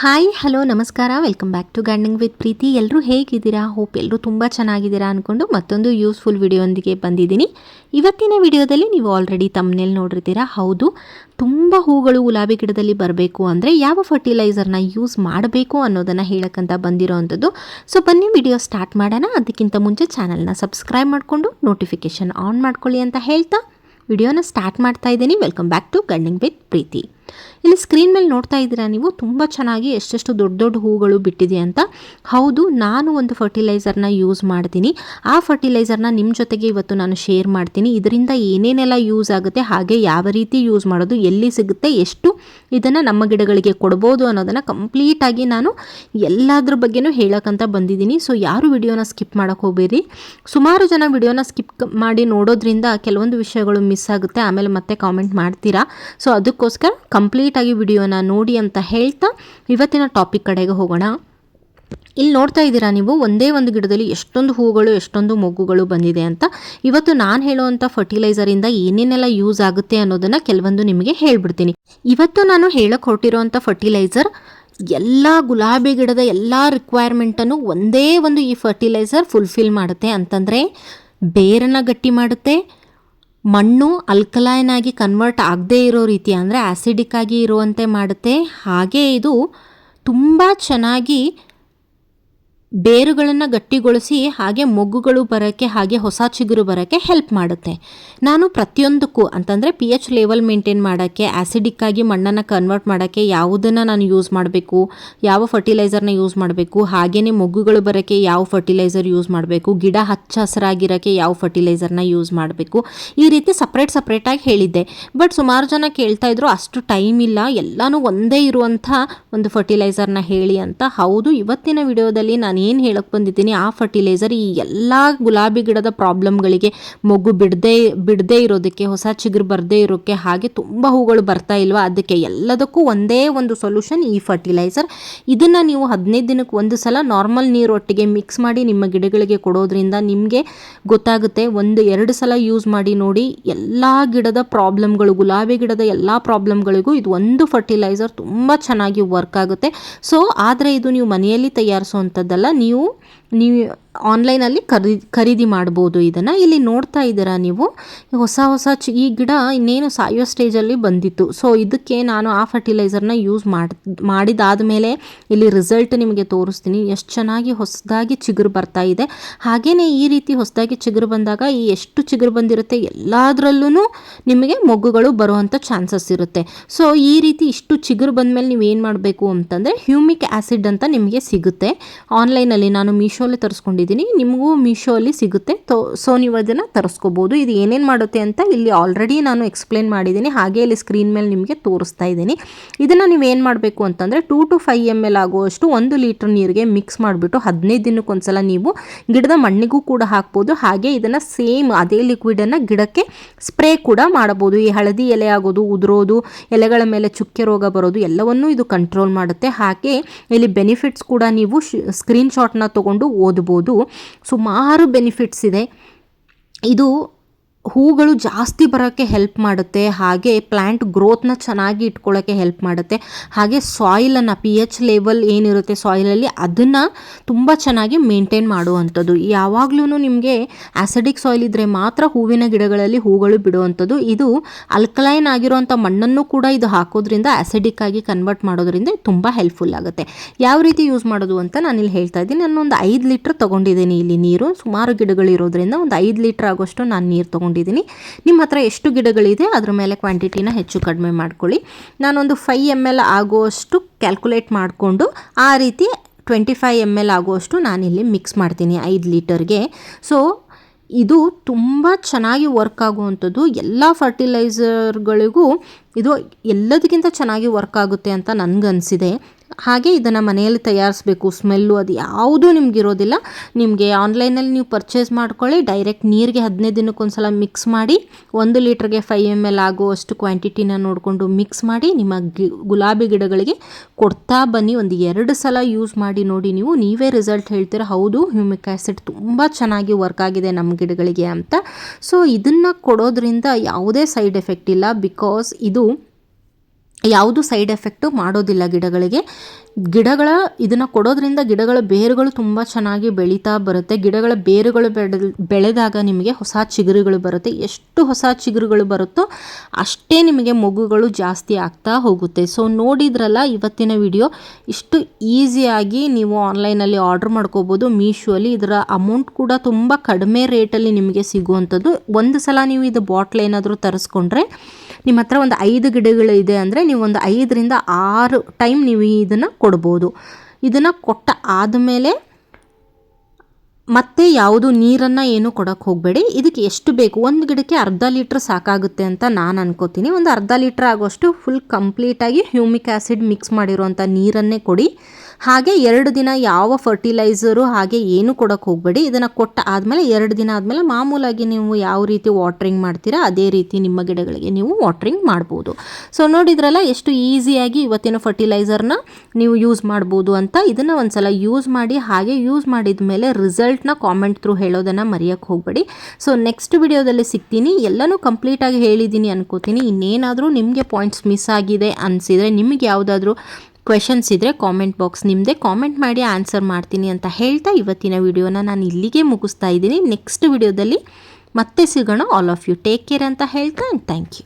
Hi hello ನಮಸ್ಕಾರ. Welcome back to gardening with Preethi ಎಲ್ಲರೂ ಹೇಗಿದ್ದೀರಾ? ಹೋಪ್ ಎಲ್ಲರೂ ತುಂಬ ಚೆನ್ನಾಗಿದ್ದೀರಾ ಅಂದ್ಕೊಂಡು ಮತ್ತೊಂದು ಯೂಸ್ಫುಲ್ ವಿಡಿಯೋಂದಿಗೆ ಬಂದಿದ್ದೀನಿ. ಇವತ್ತಿನ ವಿಡಿಯೋದಲ್ಲಿ ನೀವು ಆಲ್ರೆಡಿ ತಮ್ಮನೇಲಿ ನೋಡಿರ್ತೀರಾ? ಹೌದು. ತುಂಬ ಹೂಗಳು ಗುಲಾಬಿ ಗಿಡದಲ್ಲಿ ಬರಬೇಕು ಅಂದರೆ ಯಾವ ಫರ್ಟಿಲೈಸರ್ನ ಯೂಸ್ ಮಾಡಬೇಕು ಅನ್ನೋದನ್ನು ಹೇಳೋಕ್ಕಂತ ಬಂದಿರೋ ಅಂಥದ್ದು ಸೊ ಬನ್ನಿ ವಿಡಿಯೋ ಸ್ಟಾರ್ಟ್ ಮಾಡೋಣ. ಅದಕ್ಕಿಂತ ಮುಂಚೆ ಚಾನಲ್ನ ಸಬ್ಸ್ಕ್ರೈಬ್ ಮಾಡಿಕೊಂಡು ನೋಟಿಫಿಕೇಷನ್ ಆನ್ ಮಾಡ್ಕೊಳ್ಳಿ ಅಂತ ಹೇಳ್ತಾ. ವಿಡಿಯೋನ ಸ್ಟಾರ್ಟ್ ಮಾಡ್ತಾ ಇದ್ದೀನಿ. Welcome back to gardening with Preethi ಇಲ್ಲಿ ಸ್ಕ್ರೀನ್ ಮೇಲೆ ನೋಡ್ತಾ ಇದ್ದೀರಾ ನೀವು? ತುಂಬ ಚೆನ್ನಾಗಿ ಎಷ್ಟೆಷ್ಟು ದೊಡ್ಡ ದೊಡ್ಡ ಹೂಗಳು ಬಿಟ್ಟಿದೆ ಅಂತ. ಹೌದು, ನಾನು ಒಂದು ಫರ್ಟಿಲೈಸರ್ನ ಯೂಸ್ ಮಾಡ್ತೀನಿ. ಆ ಫರ್ಟಿಲೈಸರ್ನ ನಿಮ್ಮ ಜೊತೆಗೆ ಇವತ್ತು ನಾನು ಶೇರ್ ಮಾಡ್ತೀನಿ. ಇದರಿಂದ ಏನೇನೆಲ್ಲ ಯೂಸ್ ಆಗುತ್ತೆ, ಹಾಗೆ ಯಾವ ರೀತಿ ಯೂಸ್ ಮಾಡೋದು, ಎಲ್ಲಿ ಸಿಗುತ್ತೆ, ಎಷ್ಟು ಇದನ್ನು ನಮ್ಮ ಗಿಡಗಳಿಗೆ ಕೊಡ್ಬೋದು ಅನ್ನೋದನ್ನು ಕಂಪ್ಲೀಟಾಗಿ ನಾನು ಎಲ್ಲದ್ರ ಬಗ್ಗೆನೂ ಹೇಳೋಕ್ಕಂತ ಬಂದಿದ್ದೀನಿ. ಸೊ ಯಾರು ವಿಡಿಯೋನ ಸ್ಕಿಪ್ ಮಾಡೋಕ್ಕೆ ಹೋಗಬೇಡಿ. ಸುಮಾರು ಜನ ವಿಡಿಯೋನ ಸ್ಕಿಪ್ ಮಾಡಿ ನೋಡೋದ್ರಿಂದ ಕೆಲವೊಂದು ವಿಷಯಗಳು ಮಿಸ್ ಆಗುತ್ತೆ. ಆಮೇಲೆ ಮತ್ತೆ ಕಾಮೆಂಟ್ ಮಾಡ್ತೀರಾ. ಸೊ ಅದಕ್ಕೋಸ್ಕರ ಕಂಪ್ಲೀಟಾಗಿ ವಿಡಿಯೋನ ನೋಡಿ ಅಂತ ಹೇಳ್ತಾ ಇವತ್ತಿನ ಟಾಪಿಕ್ ಕಡೆಗೆ ಹೋಗೋಣ. ಇಲ್ಲಿ ನೋಡ್ತಾ ಇದ್ದೀರಾ ನೀವು, ಒಂದೇ ಒಂದು ಗಿಡದಲ್ಲಿ ಎಷ್ಟೊಂದು ಹೂಗಳು ಎಷ್ಟೊಂದು ಮೊಗ್ಗುಗಳು ಬಂದಿದೆ ಅಂತ. ಇವತ್ತು ನಾನು ಹೇಳುವಂಥ ಫರ್ಟಿಲೈಸರಿಂದ ಏನೇನೆಲ್ಲ ಯೂಸ್ ಆಗುತ್ತೆ ಅನ್ನೋದನ್ನು ಕೆಲವೊಂದು ನಿಮಗೆ ಹೇಳ್ಬಿಡ್ತೀನಿ. ಇವತ್ತು ನಾನು ಹೇಳಕ್ಕೆ ಹೊರಟಿರೋವಂಥ ಫರ್ಟಿಲೈಸರ್ ಎಲ್ಲ ಗುಲಾಬಿ ಗಿಡದ ಎಲ್ಲ ರಿಕ್ವೈರ್ಮೆಂಟನ್ನು ಒಂದೇ ಒಂದು ಈ ಫರ್ಟಿಲೈಸರ್ ಫುಲ್ಫಿಲ್ ಮಾಡುತ್ತೆ ಅಂತಂದರೆ ಬೇರನ್ನು ಗಟ್ಟಿ ಮಾಡುತ್ತೆ ಮಣ್ಣು ಅಲ್ಕಲೈನ್ ಆಗಿ ಕನ್ವರ್ಟ್ ಆಗದೇ ಇರೋ ರೀತಿ ಅಂದರೆ ಆ್ಯಸಿಡಿಕ್ ಆಗಿ ಇರುವಂತೆ ಮಾಡುತ್ತೆ. ಹಾಗೆ ಇದು ತುಂಬ ಚೆನ್ನಾಗಿ ಬೇರುಗಳನ್ನು ಗಟ್ಟಿಗೊಳಿಸಿ ಹಾಗೆ ಮೊಗ್ಗುಗಳು ಬರೋಕ್ಕೆ, ಹಾಗೆ ಹೊಸ ಚಿಗುರು ಬರೋಕ್ಕೆ ಹೆಲ್ಪ್ ಮಾಡುತ್ತೆ. ನಾನು ಪ್ರತಿಯೊಂದಕ್ಕೂ ಅಂತಂದರೆ ಪಿ ಎಚ್ ಲೆವೆಲ್ ಮೇಂಟೈನ್ ಮಾಡೋಕ್ಕೆ ಆ್ಯಸಿಡಿಕ್ಕಾಗಿ ಮಣ್ಣನ್ನು ಕನ್ವರ್ಟ್ ಮಾಡೋಕ್ಕೆ ಯಾವುದನ್ನು ನಾನು ಯೂಸ್ ಮಾಡಬೇಕು, ಯಾವ ಫರ್ಟಿಲೈಸರ್ನ ಯೂಸ್ ಮಾಡಬೇಕು ಹಾಗೆಯೇ ಮೊಗ್ಗುಗಳು ಬರೋಕ್ಕೆ ಯಾವ ಫರ್ಟಿಲೈಸರ್ ಯೂಸ್ ಮಾಡಬೇಕು, ಗಿಡ ಹಚ್ಚ ಹಸಿರಾಗಿರೋಕ್ಕೆ ಯಾವ ಫರ್ಟಿಲೈಸರ್ನ ಯೂಸ್ ಮಾಡಬೇಕು, ಈ ರೀತಿ ಸಪ್ರೇಟ್ ಸಪ್ರೇಟಾಗಿ ಹೇಳಿದ್ದೆ. ಬಟ್ ಸುಮಾರು ಜನ ಕೇಳ್ತಾ ಇದ್ರು, ಅಷ್ಟು ಟೈಮ್ ಇಲ್ಲ, ಎಲ್ಲನೂ ಒಂದೇ ಇರುವಂಥ ಒಂದು ಫರ್ಟಿಲೈಸರ್ನ ಹೇಳಿ ಅಂತ. ಹೌದು, ಇವತ್ತಿನ ವಿಡಿಯೋದಲ್ಲಿ ನಾನು ಏನು ಹೇಳಕ್ಕೆ ಬಂದಿದ್ದೀನಿ, ಆ ಫರ್ಟಿಲೈಸರ್ ಈ ಎಲ್ಲ ಗುಲಾಬಿ ಗಿಡದ ಪ್ರಾಬ್ಲಮ್ಗಳಿಗೆ ಮಗು ಬಿಡದೇ ಬಿಡದೇ ಇರೋದಕ್ಕೆ, ಹೊಸ ಚಿಗುರು ಬರದೇ ಇರೋಕ್ಕೆ ಹಾಗೆ ತುಂಬ ಹೂಗಳು ಬರ್ತಾ ಇಲ್ವಾ? ಅದಕ್ಕೆ ಎಲ್ಲದಕ್ಕೂ ಒಂದೇ ಒಂದು ಸೊಲ್ಯೂಷನ್ ಈ ಫರ್ಟಿಲೈಸರ್ ಇದನ್ನು ನೀವು ಹದಿನೈದು ದಿನಕ್ಕೆ ಒಂದು ಸಲ ನಾರ್ಮಲ್ ನೀರೊಟ್ಟಿಗೆ ಮಿಕ್ಸ್ ಮಾಡಿ ನಿಮ್ಮ ಗಿಡಗಳಿಗೆ ಕೊಡೋದ್ರಿಂದ ನಿಮಗೆ ಗೊತ್ತಾಗುತ್ತೆ. ಒಂದು, ಎರಡು ಸಲ ಯೂಸ್ ಮಾಡಿ ನೋಡಿ ಎಲ್ಲ ಗಿಡದ ಪ್ರಾಬ್ಲಮ್ಗಳು ಗುಲಾಬಿ ಗಿಡದ ಎಲ್ಲ ಪ್ರಾಬ್ಲಮ್ಗಳಿಗೂ ಇದು ಒಂದು ಫರ್ಟಿಲೈಸರ್ ತುಂಬ ಚೆನ್ನಾಗಿ ವರ್ಕ್ ಆಗುತ್ತೆ. ಸೊ ಆದರೆ ಇದು ನೀವು ಮನೆಯಲ್ಲಿ ತಯಾರಿಸುವಂಥದ್ದಲ್ಲ ನೀವು ನೀವು ಆನ್ಲೈನಲ್ಲಿ ಖರೀದಿ ಖರೀದಿ ಮಾಡ್ಬೋದು ಇದನ್ನು. ಇಲ್ಲಿ ನೋಡ್ತಾ ಇದ್ದೀರಾ ನೀವು. ಹೊಸ ಹೊಸ ಚಿ, ಈ ಗಿಡ ಇನ್ನೇನು ಸಾಯೋ ಸ್ಟೇಜಲ್ಲಿ ಬಂದಿತ್ತು. ಸೊ ಇದಕ್ಕೆ ನಾನು ಆ ಫರ್ಟಿಲೈಸರ್ನ ಯೂಸ್ ಮಾಡಿ ಮಾಡಿದಾದ ಮೇಲೆ ಇಲ್ಲಿ ರಿಸಲ್ಟ್ ನಿಮಗೆ ತೋರಿಸ್ತೀನಿ. ಎಷ್ಟು ಚೆನ್ನಾಗಿ ಹೊಸದಾಗಿ ಚಿಗುರು ಬರ್ತಾ ಇದೆ. ಹಾಗೆಯೇ ಈ ರೀತಿ ಹೊಸದಾಗಿ ಚಿಗುರು ಬಂದಾಗ ಈ ಎಷ್ಟು ಚಿಗುರು ಬಂದಿರುತ್ತೆ ಎಲ್ಲದರಲ್ಲೂ ನಿಮಗೆ ಮೊಗ್ಗುಗಳು ಬರುವಂಥ ಚಾನ್ಸಸ್ ಇರುತ್ತೆ. ಸೊ ಈ ರೀತಿ ಇಷ್ಟು ಚಿಗುರು ಬಂದಮೇಲೆ ನೀವು ಏನು ಮಾಡಬೇಕು ಅಂತಂದರೆ ಹ್ಯೂಮಿಕ್ ಆ್ಯಸಿಡ್ ಅಂತ ನಿಮಗೆ ಸಿಗುತ್ತೆ. ಆನ್ಲೈನಲ್ಲಿ ನಾನು ಮೀಶೋಲ್ಲಿ ತರಿಸ್ಕೊಂಡಿದ್ದೀನಿ. ನಿಮಗೂ ಮೀಶೋಲ್ಲಿ ಸಿಗುತ್ತೆ. ತೋ, ಸೊ ನೀವು ಅದನ್ನು ತರಿಸ್ಕೋಬೋದು. ಇದು ಏನೇನು ಮಾಡುತ್ತೆ ಅಂತ ಇಲ್ಲಿ ಆಲ್ರೆಡಿ ನಾನು ಎಕ್ಸ್ಪ್ಲೇನ್ ಮಾಡಿದ್ದೀನಿ. ಹಾಗೆ ಇಲ್ಲಿ ಸ್ಕ್ರೀನ್ ಮೇಲೆ ನಿಮಗೆ ತೋರಿಸ್ತಾ ಇದ್ದೀನಿ. ಇದನ್ನು ನೀವು ಏನು ಮಾಡಬೇಕು ಅಂತಂದರೆ two to five M L ಆಗುವಷ್ಟು ಒಂದು ಲೀಟ್ರ್ ನೀರಿಗೆ ಮಿಕ್ಸ್ ಮಾಡಿಬಿಟ್ಟು ಹದಿನೈದು ದಿನಕ್ಕೊಂದ್ಸಲ ನೀವು ಗಿಡದ ಮಣ್ಣಿಗೂ ಕೂಡ ಹಾಕ್ಬೋದು. ಹಾಗೆ ಇದನ್ನು ಸೇಮ್ ಅದೇ ಲಿಕ್ವಿಡನ್ನು ಗಿಡಕ್ಕೆ ಸ್ಪ್ರೇ ಕೂಡ ಮಾಡಬಹುದು. ಈ ಹಳದಿ ಎಲೆ ಆಗೋದು, ಉದುರೋದು, ಎಲೆಗಳ ಮೇಲೆ ಚುಕ್ಕೆ ರೋಗ ಬರೋದು ಎಲ್ಲವನ್ನೂ ಇದು ಕಂಟ್ರೋಲ್ ಮಾಡುತ್ತೆ. ಹಾಗೆ ಇಲ್ಲಿ ಬೆನಿಫಿಟ್ಸ್ ಕೂಡ ನೀವು ಸ್ಕ್ರೀನ್ ಶಾಟ್ನ ತೊಗೊಂಡು ಓದ್ಬೋದು. ಸುಮಾರು ಬೆನಿಫಿಟ್ಸ್ ಇದೆ. ಇದು ಹೂಗಳು ಜಾಸ್ತಿ ಬರೋಕ್ಕೆ ಹೆಲ್ಪ್ ಮಾಡುತ್ತೆ, ಹಾಗೆ ಪ್ಲ್ಯಾಂಟ್ ಗ್ರೋತ್ನ ಚೆನ್ನಾಗಿ ಇಟ್ಕೊಳ್ಳೋಕ್ಕೆ ಹೆಲ್ಪ್ ಮಾಡುತ್ತೆ, ಹಾಗೆ ಸಾಯಿಲನ್ನು ಪಿ ಎಚ್ ಲೆವೆಲ್ ಏನಿರುತ್ತೆ ಸಾಯಿಲಲ್ಲಿ ಅದನ್ನು ತುಂಬ ಚೆನ್ನಾಗಿ ಮೇಂಟೈನ್ ಮಾಡುವಂಥದ್ದು. ಯಾವಾಗಲೂ ನಿಮಗೆ ಆ್ಯಸಿಡಿಕ್ ಸಾಯಿಲ್ ಇದ್ದರೆ ಮಾತ್ರ ಹೂವಿನ ಗಿಡಗಳಲ್ಲಿ ಹೂಗಳು ಬಿಡುವಂಥದ್ದು. ಇದು ಅಲ್ಕಲೈನ್ ಆಗಿರುವಂಥ ಮಣ್ಣನ್ನು ಕೂಡ ಇದು ಹಾಕೋದ್ರಿಂದ ಆ್ಯಸಿಡಿಕ್ ಆಗಿ ಕನ್ವರ್ಟ್ ಮಾಡೋದ್ರಿಂದ ತುಂಬ ಹೆಲ್ಪ್ಫುಲ್ ಆಗುತ್ತೆ. ಯಾವ ರೀತಿ ಯೂಸ್ ಮಾಡೋದು ಅಂತ ನಾನು ಇಲ್ಲಿ ಹೇಳ್ತಾ ಇದ್ದೀನಿ. ನಾನು ಒಂದು ಐದು ಲೀಟ್ರ್ ತೊಗೊಂಡಿದ್ದೀನಿ ಇಲ್ಲಿ ನೀರು. ಸುಮಾರು ಗಿಡಗಳಿರೋದ್ರಿಂದ ಒಂದು ಐದು ಲೀಟ್ರ್ ಆಗೋಷ್ಟು ನಾನು ನೀರು ತೊಗೊಂಡಿದ್ದೀನಿ. ನಿಮ್ಮ ಹತ್ರ ಎಷ್ಟು ಗಿಡಗಳಿದೆ, ಅದ್ರ ಮೇಲೆ ಕ್ವಾಂಟಿಟಿನ ಹೆಚ್ಚು ಕಡಿಮೆ ಮಾಡ್ಕೊಳ್ಳಿ. ನಾನೊಂದು ಫೈ ಎಂ ಎಲ್ ಆಗುವಷ್ಟು ಕ್ಯಾಲ್ಕುಲೇಟ್ ಮಾಡಿಕೊಂಡು, ಆ ರೀತಿ ಟ್ವೆಂಟಿ ಫೈವ್ ಎಂ ಎಲ್ ಆಗುವಷ್ಟು ನಾನಿಲ್ಲಿ ಮಿಕ್ಸ್ ಮಾಡ್ತೀನಿ ಐದು ಲೀಟರ್ಗೆ ಸೊ ಇದು ತುಂಬ ಚೆನ್ನಾಗಿ ವರ್ಕ್ ಆಗುವಂಥದ್ದು. ಎಲ್ಲ ಫರ್ಟಿಲೈಸರ್ಗಳಿಗೂ ಇದು ಎಲ್ಲದಕ್ಕಿಂತ ಚೆನ್ನಾಗಿ ವರ್ಕ್ ಆಗುತ್ತೆ ಅಂತ ನನಗನ್ಸಿದೆ. ಹಾಗೆ ಇದನ್ನು ಮನೆಯಲ್ಲಿ ತಯಾರಿಸ್ಬೇಕು. ಸ್ಮೆಲ್ಲು ಅದು ಯಾವುದೂ ನಿಮಗಿರೋದಿಲ್ಲ. ನಿಮಗೆ ಆನ್ಲೈನಲ್ಲಿ ನೀವು ಪರ್ಚೇಸ್ ಮಾಡ್ಕೊಳ್ಳಿ. ಡೈರೆಕ್ಟ್ ನೀರಿಗೆ ಹದಿನೈದು ದಿನಕ್ಕೊಂದ್ಸಲ ಮಿಕ್ಸ್ ಮಾಡಿ ಒಂದು ಲೀಟ್ರಿಗೆ ಫೈವ್ ಎಂ ಎಲ್ ಆಗುವಷ್ಟು ಕ್ವಾಂಟಿಟಿನ ನೋಡಿಕೊಂಡು ಮಿಕ್ಸ್ ಮಾಡಿ ನಿಮ್ಮ ಗುಲಾಬಿ ಗಿಡಗಳಿಗೆ ಕೊಡ್ತಾ ಬನ್ನಿ. ಒಂದು ಎರಡು ಸಲ ಯೂಸ್ ಮಾಡಿ ನೋಡಿ ನೀವು. ನೀವೇ ರಿಸಲ್ಟ್ ಹೇಳ್ತೀರ. ಹೌದು ಹ್ಯೂಮಿಕ್ ಆ್ಯಸಿಡ್ ತುಂಬ ಚೆನ್ನಾಗಿ ವರ್ಕ್ ಆಗಿದೆ ನಮ್ಮ ಗಿಡಗಳಿಗೆ ಅಂತ. ಸೊ ಇದನ್ನು ಕೊಡೋದ್ರಿಂದ ಯಾವುದೇ ಸೈಡ್ ಎಫೆಕ್ಟ್ ಇಲ್ಲ. ಬಿಕಾಸ್ ಇದು ಯಾವುದು ಸೈಡ್ ಎಫೆಕ್ಟು ಮಾಡೋದಿಲ್ಲ ಗಿಡಗಳಿಗೆ. ಗಿಡಗಳ ಇದನ್ನು ಕೊಡೋದ್ರಿಂದ ಗಿಡಗಳ ಬೇರುಗಳು ತುಂಬ ಚೆನ್ನಾಗಿ ಬೆಳೀತಾ ಬರುತ್ತೆ. ಗಿಡಗಳ ಬೇರುಗಳು ಬೆಳೆ, ಬೆಳೆದಾಗ ನಿಮಗೆ ಹೊಸ ಚಿಗುರುಗಳು ಬರುತ್ತೆ. ಎಷ್ಟು ಹೊಸ ಚಿಗುರುಗಳು ಬರುತ್ತೋ ಅಷ್ಟೇ ನಿಮಗೆ ಮೊಗ್ಗುಗಳು ಜಾಸ್ತಿ ಆಗ್ತಾ ಹೋಗುತ್ತೆ. ಸೊ ನೋಡಿದ್ರಲ್ಲ ಇವತ್ತಿನ ವಿಡಿಯೋ? ಇಷ್ಟು ಈಸಿಯಾಗಿ ನೀವು ಆನ್ಲೈನಲ್ಲಿ ಆರ್ಡ್ರ್ ಮಾಡ್ಕೋಬೋದು. ಮೀಶೋಲಿ ಇದರ ಅಮೌಂಟ್ ಕೂಡ ತುಂಬ ಕಡಿಮೆ ರೇಟಲ್ಲಿ ನಿಮಗೆ ಸಿಗುವಂಥದ್ದು. ಒಂದು ಸಲ ನೀವು ಇದು ಬಾಟ್ಲ್ ಏನಾದರೂ ತರಿಸ್ಕೊಂಡ್ರೆ ನಿಮ್ಮ ಹತ್ರ ಒಂದು ಐದು ಗಿಡಗಳು ಇದೆ ಅಂದರೆ ನೀವು ಒಂದು ಐದರಿಂದ ಆರು ಟೈಮ್ ನೀವು ಇದನ್ನು ಕೊಡ್ಬೋದು. ಇದನ್ನು ಕೊಟ್ಟ ಆದಮೇಲೆ ಮತ್ತೆ ಯಾವುದು ನೀರನ್ನು ಏನು ಕೊಡೋಕ್ಕೆ ಹೋಗಬೇಡಿ. ಇದಕ್ಕೆ ಎಷ್ಟು ಬೇಕು? ಒಂದು ಗಿಡಕ್ಕೆ ಅರ್ಧ ಲೀಟ್ರ್ ಸಾಕಾಗುತ್ತೆ ಅಂತ ನಾನು ಅನ್ಕೋತೀನಿ. ಒಂದು ಅರ್ಧ ಲೀಟ್ರ್ ಆಗೋಷ್ಟು ಫುಲ್ ಕಂಪ್ಲೀಟಾಗಿ ಹ್ಯೂಮಿಕ್ ಆ್ಯಸಿಡ್ ಮಿಕ್ಸ್ ಮಾಡಿರುವಂಥ ನೀರನ್ನೇ ಕೊಡಿ. ಹಾಗೆ ಎರಡು ದಿನ ಯಾವ ಫರ್ಟಿಲೈಸರು ಹಾಗೆ ಏನು ಕೊಡೋಕ್ಕೆ ಹೋಗಬೇಡಿ. ಇದನ್ನು ಕೊಟ್ಟ ಆದಮೇಲೆ ಎರಡು ದಿನ ಆದಮೇಲೆ ಮಾಮೂಲಾಗಿ ನೀವು ಯಾವ ರೀತಿ ವಾಟ್ರಿಂಗ್ ಮಾಡ್ತೀರಾ, ಅದೇ ರೀತಿ ನಿಮ್ಮ ಗಿಡಗಳಿಗೆ ನೀವು ವಾಟ್ರಿಂಗ್ ಮಾಡ್ಬೋದು. ಸೊ ನೋಡಿದ್ರಲ್ಲ, ಎಷ್ಟು ಈಸಿಯಾಗಿ ಇವತ್ತಿನ ಫರ್ಟಿಲೈಸರ್ನ ನೀವು ಯೂಸ್ ಮಾಡ್ಬೋದು ಅಂತ. ಇದನ್ನು ಒಂದ್ಸಲ ಯೂಸ್ ಮಾಡಿ, ಹಾಗೆ ಯೂಸ್ ಮಾಡಿದ ಮೇಲೆ ರಿಸಲ್ಟ್ನ ಕಾಮೆಂಟ್ ಥ್ರೂ ಹೇಳೋದನ್ನು ಮರೆಯೋಕ್ಕೆ ಹೋಗಬೇಡಿ. ಸೊ ನೆಕ್ಸ್ಟ್ ವಿಡಿಯೋದಲ್ಲಿ ಸಿಗ್ತೀನಿ. ಎಲ್ಲನೂ ಕಂಪ್ಲೀಟಾಗಿ ಹೇಳಿದ್ದೀನಿ ಅನ್ಕೋತೀನಿ. ಇನ್ನೇನಾದರೂ ನಿಮಗೆ ಪಾಯಿಂಟ್ಸ್ ಮಿಸ್ ಆಗಿದೆ ಅನಿಸಿದರೆ, ನಿಮಗೆ ಯಾವುದಾದ್ರೂ ಕ್ವೆಶನ್ಸ್ ಇದ್ದರೆ ಕಾಮೆಂಟ್ ಬಾಕ್ಸ್ ನಿಮ್ಮದೇ ಕಾಮೆಂಟ್ ಮಾಡಿ ಆನ್ಸರ್ ಮಾಡ್ತೀನಿ ಅಂತ ಹೇಳ್ತಾ ಇವತ್ತಿನ ವಿಡಿಯೋನ ನಾನು ಇಲ್ಲಿಗೆ ಮುಗಿಸ್ತಾ ಇದ್ದೀನಿ. ನೆಕ್ಸ್ಟ್ ವಿಡಿಯೋದಲ್ಲಿ ಮತ್ತೆ ಸಿಗೋಣ. All of you take care ಅಂತ ಹೇಳ್ತಾ ಆ್ಯಂಡ್ ಥ್ಯಾಂಕ್ ಯು